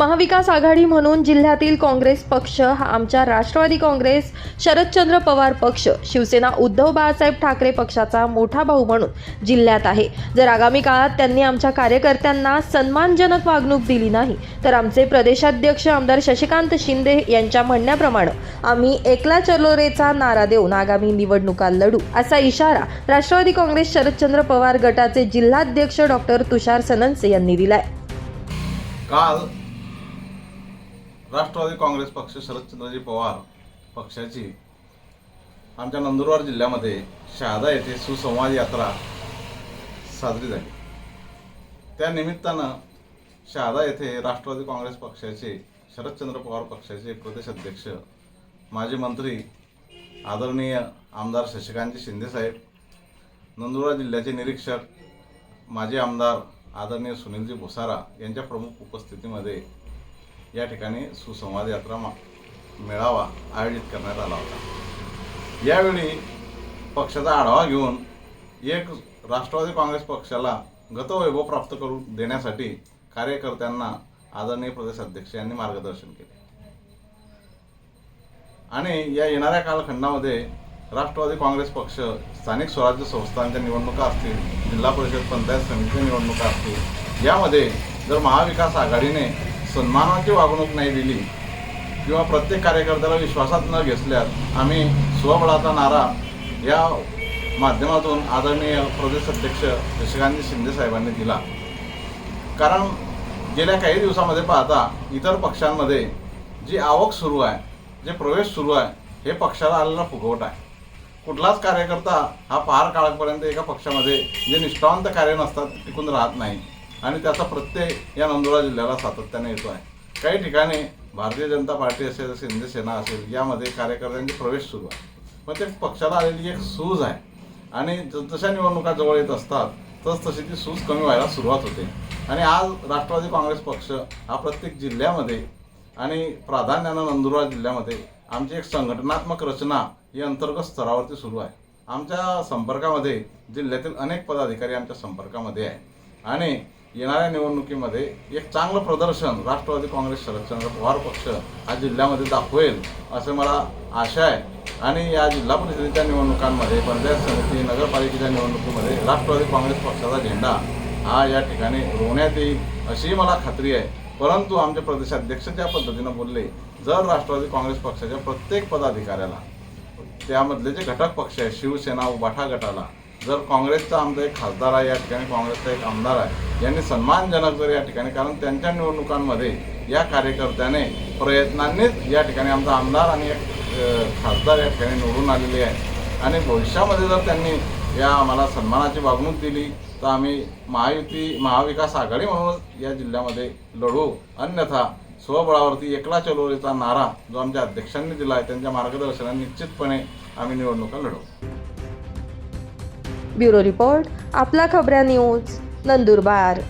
महाविकास आघाडी म्हणून जिल्ह्यातील काँग्रेस पक्ष हा आमच्या राष्ट्रवादी काँग्रेस शरदचंद्र पवार पक्ष शिवसेना उद्धव बाळासाहेब ठाकरे पक्षाचा मोठा भाऊ म्हणून जिल्ह्यात आहे. जर आगामी काळात त्यांनी आमच्या कार्यकर्त्यांना सन्मानजनक वागणूक दिली नाही तर आमचे प्रदेशाध्यक्ष आमदार शशिकांत शिंदे यांच्या म्हणण्याप्रमाणे आम्ही एकला चलोरेचा नारा देऊन आगामी निवडणुका लढू असा इशारा राष्ट्रवादी काँग्रेस शरदचंद्र पवार गटाचे जिल्हाध्यक्ष डॉक्टर तुषार सनन्से यांनी दिलाय. काल राष्ट्रवादी काँग्रेस पक्ष शरदचंद्रजी पवार पक्षाची आमच्या नंदुरबार जिल्ह्यामध्ये शहादा येथे सुसंवाद यात्रा साजरी झाली. त्या निमित्तानं शहादा येथे राष्ट्रवादी काँग्रेस पक्षाचे शरदचंद्र पवार पक्षाचे प्रदेश अध्यक्ष माजी मंत्री आदरणीय आमदार शशिकांतजी शिंदेसाहेब नंदुरबार जिल्ह्याचे निरीक्षक माजी आमदार आदरणीय सुनीलजी भुसारा यांच्या प्रमुख उपस्थितीमध्ये या ठिकाणी सुसंवाद यात्रा मा- मेळावा आयोजित करण्यात आला होता. यावेळी पक्षाचा आढावा घेऊन एक राष्ट्रवादी काँग्रेस पक्षाला गतवैभव प्राप्त करून देण्यासाठी कार्यकर्त्यांना आदरणीय प्रदेश अध्यक्ष यांनी मार्गदर्शन केले. आणि या येणाऱ्या कालखंडामध्ये राष्ट्रवादी काँग्रेस पक्ष स्थानिक स्वराज्य संस्थांच्या निवडणुका असतील जिल्हा परिषद पंचायत समितीच्या निवडणुका असतील यामध्ये जर महाविकास आघाडीने सन्मानाची वागणूक नाही दिली किंवा प्रत्येक कार्यकर्त्याला विश्वासात न घेतल्यास आम्ही स्वबळाचा नारा या माध्यमातून आदरणीय प्रदेश अध्यक्ष शशिकांत शिंदे साहेबांनी दिला. कारण गेल्या काही दिवसामध्ये पाहता इतर पक्षांमध्ये जी आवक सुरू आहे जे प्रवेश सुरू आहे हे पक्षाला आलेला फुगवट आहे. कुठलाच कार्यकर्ता हा फार काळापर्यंत एका पक्षामध्ये जे निष्ठावंत कार्य नसतात टिकून राहत नाही. आणि त्याचा प्रत्यय या नंदुरबार जिल्ह्याला सातत्याने येतो आहे काही ठिकाणी भारतीय जनता पार्टी असेल शिंदे सेना असेल यामध्ये कार्यकर्त्यांचे प्रवेश सुरू आहे. पण ते पक्षाला आलेली एक सूज आहे. आणि ज- जशा निवडणुका जवळ येत असतात तस तशी ती सूज कमी व्हायला सुरुवात होते. आणि आज राष्ट्रवादी काँग्रेस पक्ष हा प्रत्येक जिल्ह्यामध्ये आणि प्राधान्यानं नंदुरबार जिल्ह्यामध्ये आमची एक संघटनात्मक रचना ही अंतर्गत स्तरावरती सुरू आहे. आमच्या संपर्कामध्ये जिल्ह्यातील अनेक पदाधिकारी आमच्या संपर्कामध्ये आहे आणि येणाऱ्या निवडणुकीमध्ये एक चांगलं प्रदर्शन राष्ट्रवादी काँग्रेस शरदचंद्र पवार पक्ष हा जिल्ह्यामध्ये दाखवेल असं मला आशा आहे. आणि या जिल्हा परिषदेच्या निवडणुकांमध्ये पंचायत समिती नगरपालिकेच्या निवडणुकीमध्ये राष्ट्रवादी काँग्रेस पक्षाचा झेंडा हा या ठिकाणी रोवण्यात येईल अशीही मला खात्री आहे. परंतु आमचे प्रदेशाध्यक्ष ज्या पद्धतीनं बोलले जर राष्ट्रवादी काँग्रेस पक्षाच्या प्रत्येक पदाधिकाऱ्याला त्यामधले जे घटक पक्ष आहे शिवसेना उबाठा गटाला जर काँग्रेसचा आमचा एक खासदार आहे या ठिकाणी काँग्रेसचा एक आमदार आहे यांनी सन्मानजनक जर या ठिकाणी कारण त्यांच्या निवडणुकांमध्ये या कार्यकर्त्याने प्रयत्नांनीच या ठिकाणी आमचा आमदार आणि एक खासदार या ठिकाणी निवडून आलेले आहे आणि भविष्यामध्ये जर त्यांनी या आम्हाला सन्मानाची वागणूक दिली तर आम्ही महायुती महाविकास आघाडी म्हणून या जिल्ह्यामध्ये लढू. अन्यथा स्वबळावरती एकला चलोरीचा नारा जो आमच्या अध्यक्षांनी दिला आहे त्यांच्या मार्गदर्शनाने निश्चितपणे आम्ही निवडणुका लढवू. ब्युरो रिपोर्ट आपला खबऱ्या न्यूज. नंदुरबार